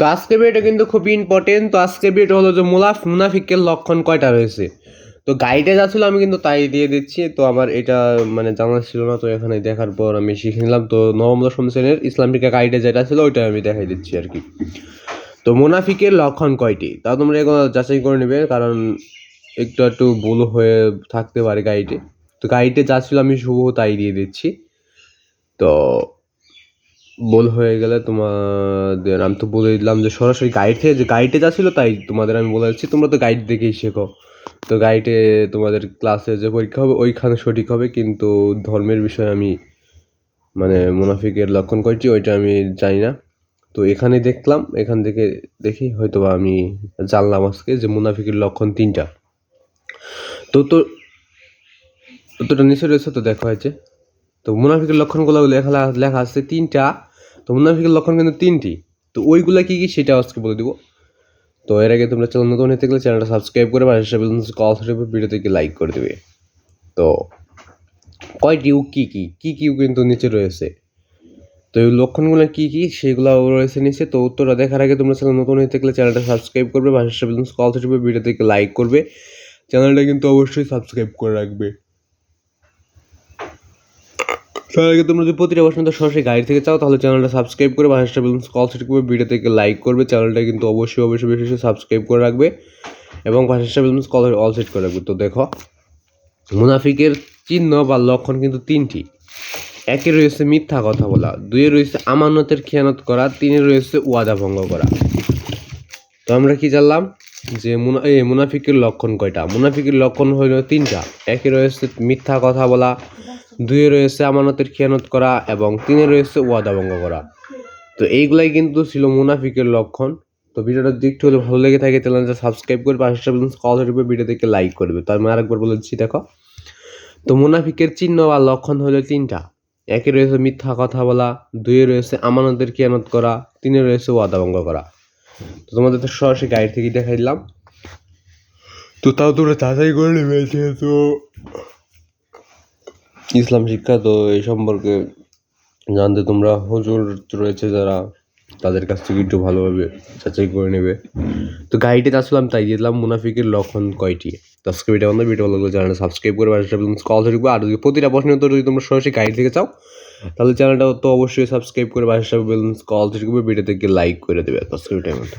তো আজকের ভিডিওটা কিন্তু খুব ইম্পর্টেন্ট তো আজকের ভিডিওটা হলো যে মুলাফ মুনাফিকের লক্ষণ কয়টা রয়েছে? তো গাইডে যা ছিল আমি কিন্তু তাই দিয়ে দিচ্ছি। তো আমার এটা মানে জানা ছিল না, তো এখানে দেখার পর আমি শিখে নিলাম। তো নবম, দশম শ্রেণির ইসলামিকা গাইডে যেটা ছিল, ওইটা আমি দেখাই দিচ্ছি আর কি। তো মুনাফিকের লক্ষণ কয়টি? তা তোমরা এগুলো যাচাই করে নেবে, কারণ একটু একটু ভুল হয়ে থাকতে পারে গাইডে তো গাইডে যা ছিল আমি শুভ তাই দিয়ে দিচ্ছি। তো ভুল হয়ে গেলে তোমাদের, আমি তো বলে দিলাম যে সরাসরি গাইড যে গাইডে যা ছিল তাই তোমাদের আমি বলে দিচ্ছি, তোমরা তো গাইড দেখেই শেখো। তো গাইডে তোমাদের ক্লাসে যে পরীক্ষা হবে, ওইখানে সঠিক হবে, কিন্তু ধর্মের বিষয়ে আমি মানে মুনাফিকের লক্ষণ কয়টি ওইটা আমি জানি না। তো এখানে দেখলাম, এখান থেকে দেখি হয়তো আমি জানলাম আজকে যে মুনাফিকের লক্ষণ তিনটা। তো তো তোটা নিচে রয়েছে, তো দেখা হয়েছে। তো মুনাফিকের লক্ষণগুলো লেখা লেখা আছে তিনটা। তো মুনাফিকের লক্ষণ কিন্তু তিনটি। তো ওইগুলা কী কী সেটা আজকে বলে দিব। তো এর আগে তোমরা চ্যানেল নতুন হতে গেলে চ্যানেলটা সাবস্ক্রাইব করে হিসাবে কল হিসেবে ভিডিওটিকে লাইক করে দেবে। তো কয়টি ইউ কী কী? কী কী কিন্তু নিচে রয়েছে। তো এই লক্ষণগুলো কী কী? সেগুলো রয়েছে নিচে। তো উত্তরটা দেখার আগে তোমরা চ্যানেল নতুন হতে গেলে চ্যানেলটা সাবস্ক্রাইব করবে হিসাবে কল হিসেবে থেকে লাইক করবে। চ্যানেলটা কিন্তু অবশ্যই সাবস্ক্রাইব করে রাখবে। আগে তোমরা যদি প্রতিটা প্রশ্ন তো সরাসরি গাড়ি থেকে চাও, তাহলে চ্যানেলটা সাবস্ক্রাইব করে বাহাসটা বেলুন কল সেট করবে ভিডিও থেকে লাইক করবে চ্যানেলটা কিন্তু অবশ্যই অবশ্যই বেশি সাবস্ক্রাইব করে রাখবে এবং বাহাসটা বেলুন কল অল সেট করে রাখবে। তো দেখো, মুনাফিকের চিহ্ন বা লক্ষণ কিন্তু তিনটি। একে রয়েছে মিথ্যা কথা বলা দুয়ে রয়েছে আমানতের খেয়ানত করা তিনে রয়েছে ওয়াদা ভঙ্গ করা। তো আমরা কি জানলাম যে মুনা, এ, মুনাফিকের লক্ষণ কয়টা? মুনাফিকের লক্ষণ হইল তিনটা। একে রয়েছে মিথ্যা কথা বলা দুয়ে রয়েছে আমানতের খেয়ানত করা এবং তিনে রয়েছে ওয়াদা ভঙ্গ করা। তো এইগুলাই কিন্তু ছিল মুনাফিকের লক্ষণ। তো ভিডিওটা দেখতে হলে ভালো লেগে থাকে চ্যানেলটা সাবস্ক্রাইব করে পাশে কল ভিডিও থেকে লাইক করবে। তো আমি আরেকবার বলে দিচ্ছি, দেখো। তো মুনাফিকের চিহ্ন বা লক্ষণ হলো তিনটা। একে রয়েছে মিথ্যা কথা বলা, দুয়ে রয়েছে আমানতের খেয়ানত করা, তিনে রয়েছে ওয়াদা ভঙ্গ করা। তো তোমাদের তো সরাসরি গাইড থেকে দেখাই দিলাম। তো তাও তোমরা যাচাই করে নেবে, যেহেতু ইসলাম শিক্ষা তো এই সম্পর্কে জানতে তোমরা হুজুর রয়েছে যারা তাদের কাছ থেকে একটু ভালোভাবে যাচাই করে নেবে। তো গাইডে আসলাম, তাই দিলাম মুনাফিকের লক্ষণ কয়টি। তো ভিডিও আমাদের ভিডিও ভালো লাগলে চ্যানেলটা সাবস্ক্রাইব করে কল থাকবে আর যদি প্রতিটা প্রশ্নের উত্তর যদি তোমরা সরাসরি গাইড থেকে চাও, তাহলে চ্যানেলটা তো অবশ্যই সাবস্ক্রাইব করে বাসা কল থাকবে ভিডিও থেকে লাইক করে দেবে। আজকে মধ্যে